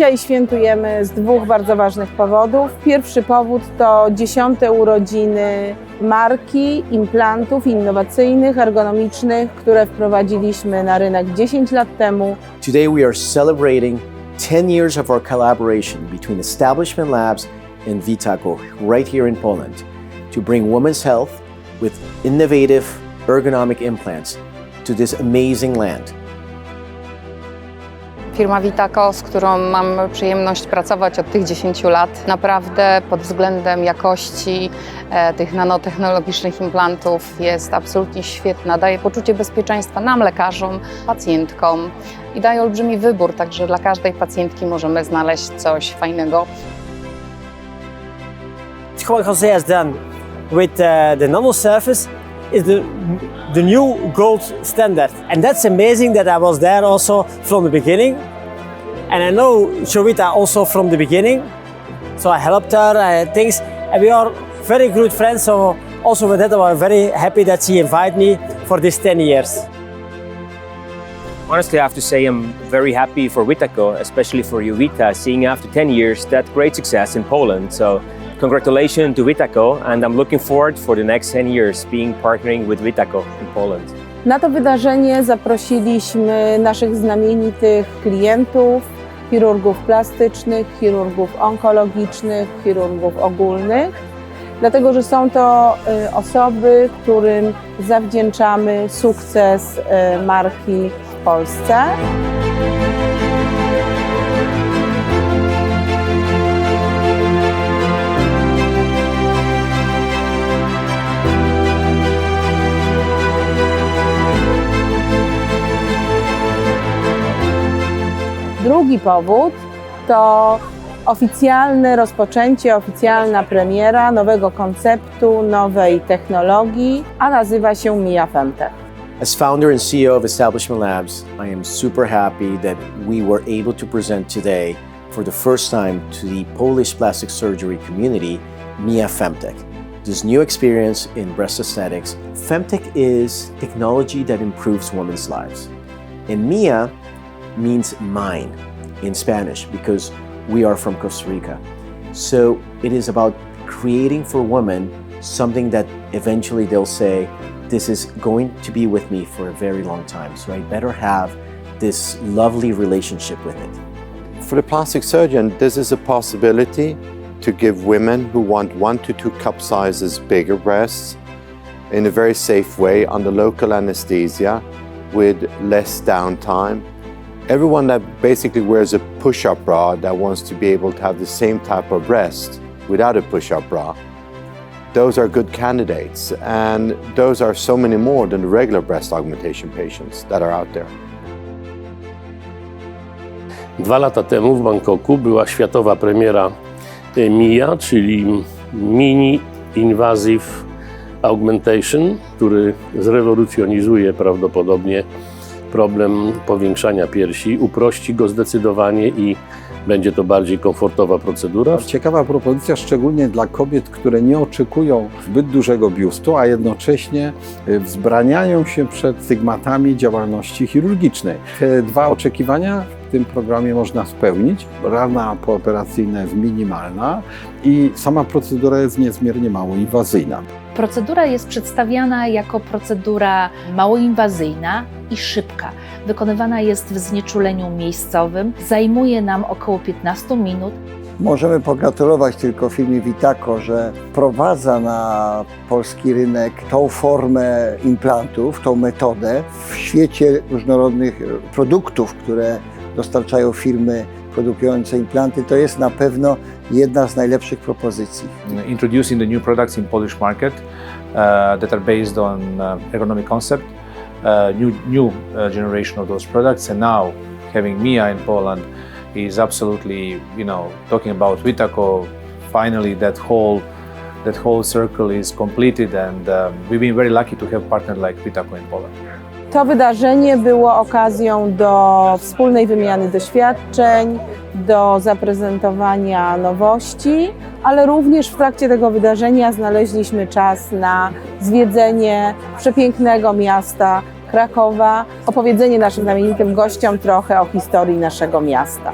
Dzisiaj świętujemy z dwóch bardzo ważnych powodów. Pierwszy powód to dziesiąte urodziny marki implantów innowacyjnych, ergonomicznych, które wprowadziliśmy na rynek 10 lat temu. Today we are celebrating 10 years of our collaboration between Establishment Labs and Vitaco right here in Poland to bring women's health with innovative ergonomic implants to this amazing land. Firma Vitaco, z którą mam przyjemność pracować od tych 10 lat, naprawdę pod względem jakości e, tych nanotechnologicznych implantów jest absolutnie świetna. Daje poczucie bezpieczeństwa nam, lekarzom, pacjentkom i daje olbrzymi wybór, także dla każdej pacjentki możemy znaleźć coś fajnego. what Jose has done with uh, the nano surface is the, the new gold standard. And that's amazing that I was there also from the beginning. And I know Shovita also from the beginning. So I helped her uh, things. And we are very good friends. So also with that, I'm very happy that she invited me for these 10 years. Honestly, I have to say I'm very happy for Witaco, especially for Jovita, seeing after 10 years that great success in Poland. So congratulations to Witaco, and I'm looking forward for the next 10 years being partnering with Witaco in Poland. Na to wydarzenie zaprosiliśmy naszych znamienitych klientów, chirurgów plastycznych, chirurgów onkologicznych, chirurgów ogólnych, dlatego że są to y, osoby, którym zawdzięczamy sukces y, marki w Polsce. Drugi powód to oficjalne rozpoczęcie, oficjalna premiera nowego konceptu, nowej technologii, a nazywa się Mia Femtech. As founder and CEO of Establishment Labs, I am super happy that we were able to present today for the first time to the Polish plastic surgery community Mia Femtech. This new experience in breast aesthetics, Femtech is technology that improves women's lives. And Mia means mine in Spanish because we are from Costa Rica. So it is about creating for women something that eventually they'll say, This is going to be with me for a very long time. So I better have this lovely relationship with it. For the plastic surgeon, this is a possibility to give women who want one to two cup sizes bigger breasts in a very safe way under local anesthesia with less downtime. Everyone that basically wears a push up bra that wants to be able to have the same type of breast without a push up bra, those are good candidates. And those are so many more than the regular breast augmentation patients that are out there. Dwa lata temu w Bangkoku była światowa premiera e, MIA, czyli Mini Invasive Augmentation, który zrewolucjonizuje prawdopodobnie problem powiększania piersi, uprości go zdecydowanie i będzie to bardziej komfortowa procedura. Ciekawa propozycja, szczególnie dla kobiet, które nie oczekują zbyt dużego biustu, a jednocześnie y, wzbraniają się przed stygmatami działalności chirurgicznej. Te dwa oczekiwania w tym programie można spełnić. Rana pooperacyjna jest minimalna i sama procedura jest niezmiernie mało inwazyjna. Procedura jest przedstawiana jako procedura mało inwazyjna i szybka. Wykonywana jest w znieczuleniu miejscowym. Zajmuje nam około 15 minut. Możemy pogratulować tylko firmie Vitaco, że wprowadza na polski rynek tą formę implantów, tą metodę w świecie różnorodnych produktów, które dostarczają firmy produkujące implanty. To jest na pewno jedna z najlepszych propozycji. introducing the new products in Polish market uh, that are based on uh, ergonomic concept, uh, new new uh, generation of those products, and now having Mia in Poland is absolutely you know talking about Vitaco. Finally, that whole that whole circle is completed, and um, we've been very lucky to have partner like Vitaco in Poland. To wydarzenie było okazją do wspólnej wymiany doświadczeń, do zaprezentowania nowości, ale również w trakcie tego wydarzenia znaleźliśmy czas na zwiedzenie przepięknego miasta Krakowa, opowiedzenie naszym znamienitym gościom trochę o historii naszego miasta.